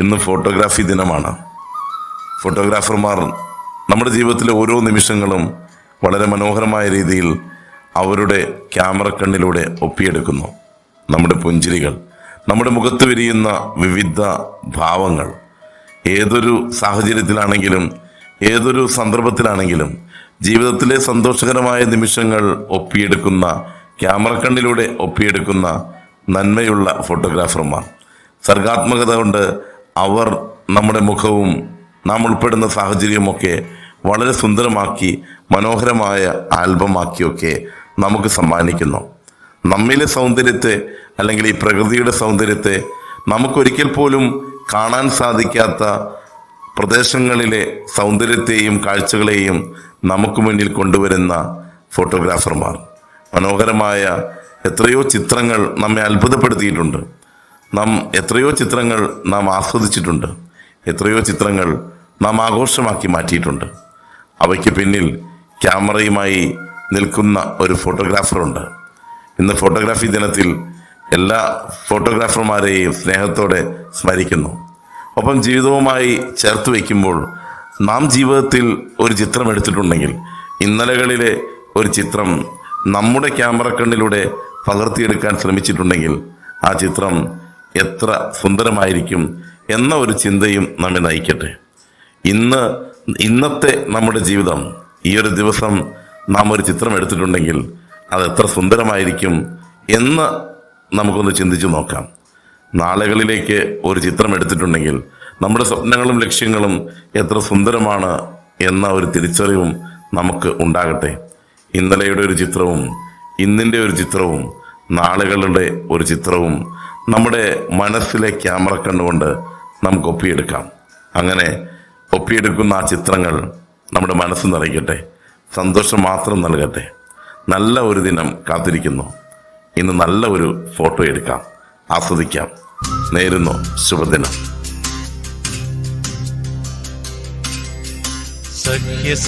ഇന്ന് ഫോട്ടോഗ്രാഫി ദിനമാണ്. ഫോട്ടോഗ്രാഫർമാർ നമ്മുടെ ജീവിതത്തിലെ ഓരോ നിമിഷങ്ങളും വളരെ മനോഹരമായ രീതിയിൽ അവരുടെ ക്യാമറ കണ്ണിലൂടെ ഒപ്പിയെടുക്കുന്നു. നമ്മുടെ പുഞ്ചിരികൾ നമ്മുടെ മുഖത്ത് വിരിയുന്ന വിവിധ ഭാവങ്ങൾ ഏതൊരു സാഹചര്യത്തിലാണെങ്കിലും ഏതൊരു സന്ദർഭത്തിലാണെങ്കിലും ജീവിതത്തിലെ സന്തോഷകരമായ നിമിഷങ്ങൾ ഒപ്പിയെടുക്കുന്ന ക്യാമറ കണ്ണിലൂടെ ഒപ്പിയെടുക്കുന്ന നന്മയുള്ള ഫോട്ടോഗ്രാഫർമാർ. സർഗാത്മകത കൊണ്ട് അവർ നമ്മുടെ മുഖവും നാം ഉൾപ്പെടുന്ന സാഹചര്യമൊക്കെ വളരെ സുന്ദരമാക്കി മനോഹരമായ ആൽബമാക്കിയൊക്കെ നമുക്ക് സമ്മാനിക്കുന്നു. നമ്മിലെ സൗന്ദര്യത്തെ അല്ലെങ്കിൽ ഈ പ്രകൃതിയുടെ സൗന്ദര്യത്തെ നമുക്കൊരിക്കൽ പോലും കാണാൻ സാധിക്കാത്ത പ്രദേശങ്ങളിലെ സൗന്ദര്യത്തെയും കാഴ്ചകളെയും നമുക്ക് മുന്നിൽ കൊണ്ടുവരുന്ന ഫോട്ടോഗ്രാഫർമാർ. മനോഹരമായ എത്രയോ ചിത്രങ്ങൾ നമ്മെ അത്ഭുതപ്പെടുത്തിയിട്ടുണ്ട്. നാം എത്രയോ ചിത്രങ്ങൾ നാം ആസ്വദിച്ചിട്ടുണ്ട്. എത്രയോ ചിത്രങ്ങൾ നാം ആഘോഷമാക്കി മാറ്റിയിട്ടുണ്ട്. അവയ്ക്ക് പിന്നിൽ ക്യാമറയുമായി നിൽക്കുന്ന ഒരു ഫോട്ടോഗ്രാഫറുണ്ട്. ഇന്ന് ഫോട്ടോഗ്രാഫി ദിനത്തിൽ എല്ലാ ഫോട്ടോഗ്രാഫർമാരെയും സ്നേഹത്തോടെ സ്മരിക്കുന്നു. ഒപ്പം ജീവിതവുമായി ചേർത്ത് വയ്ക്കുമ്പോൾ നാം ജീവിതത്തിൽ ഒരു ചിത്രം എടുത്തിട്ടുണ്ടെങ്കിൽ ഇന്നലകളിലെ ഒരു ചിത്രം നമ്മുടെ ക്യാമറ കണ്ണിലൂടെ പകർത്തിയെടുക്കാൻ ശ്രമിച്ചിട്ടുണ്ടെങ്കിൽ ആ ചിത്രം എത്ര സുന്ദരമായിരിക്കും എന്ന ഒരു ചിന്തയും നമ്മെ നയിക്കട്ടെ. ഇന്ന് ഇന്നത്തെ നമ്മുടെ ജീവിതം ഈ ഒരു ദിവസം നാം ഒരു ചിത്രം എടുത്തിട്ടുണ്ടെങ്കിൽ അത് എത്ര സുന്ദരമായിരിക്കും എന്ന് നമുക്കൊന്ന് ചിന്തിച്ചു നോക്കാം. നാളുകളിലേക്ക് ഒരു ചിത്രം എടുത്തിട്ടുണ്ടെങ്കിൽ നമ്മുടെ സ്വപ്നങ്ങളും ലക്ഷ്യങ്ങളും എത്ര സുന്ദരമാണ് എന്ന ഒരു തിരിച്ചറിവും നമുക്ക് ഉണ്ടാകട്ടെ. ഇന്നലെയുടെ ഒരു ചിത്രവും ഇന്നിന്റെ ഒരു ചിത്രവും നാളുകളുടെ ഒരു ചിത്രവും നമ്മുടെ മനസ്സിലെ ക്യാമറ കണ്ടുകൊണ്ട് നമുക്ക് ഒപ്പിയെടുക്കാം. അങ്ങനെ ഒപ്പിയെടുക്കുന്ന ആ ചിത്രങ്ങൾ നമ്മുടെ മനസ്സ് നിറയ്ക്കട്ടെ സന്തോഷം മാത്രം നൽകട്ടെ. നല്ല ഒരു ദിനം കാത്തിരിക്കുന്നു. ഇന്ന് നല്ല ഒരു ഫോട്ടോ എടുക്കാം. ആസ്വദിക്കാം. നേരുന്നു ശുഭദിനം.